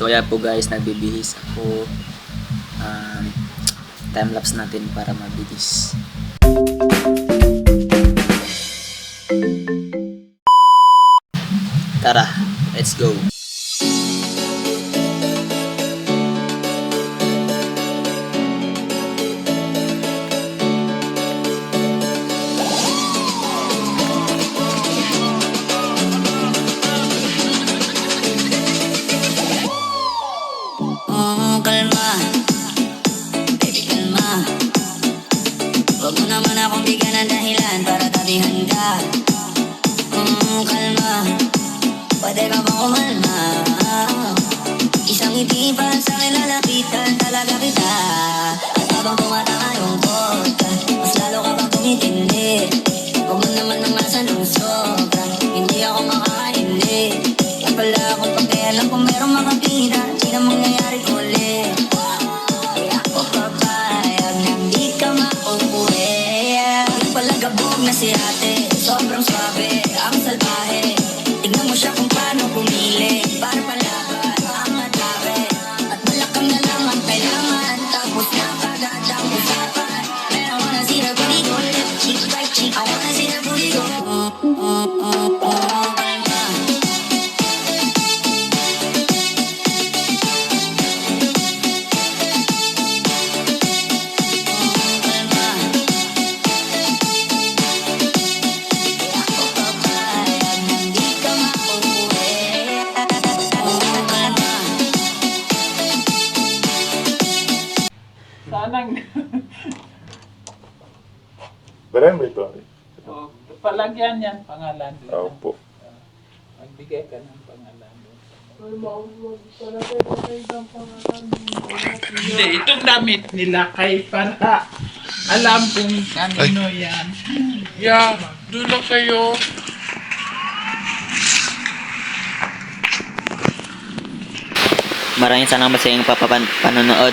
So kaya po guys, nagbibihis ako. Um, time-lapse natin para mabilis. Tara, let's go. Ka Mm, kalma. Pwede ka bang kumalma Isang ngiti sa akin lalapitan talaga kita. At habang tumatayong ka Mas lalo ka pang tumitindi Huwag mo naman nang nasa ng sobra Hindi ako makakaindi Yan pala akong pakialam kung merong Gabog na Sobrang swabe, ang salbahe Sanang Berembe ito. oh, palagyan yan pangalan doon. Opo. Magbigay ka ng pangalan doon. Hindi, itong damit nila kay para alam kung kanino yan. Yeah, doon lang kayo. Maraming salamat sa inyong papapan- panonood.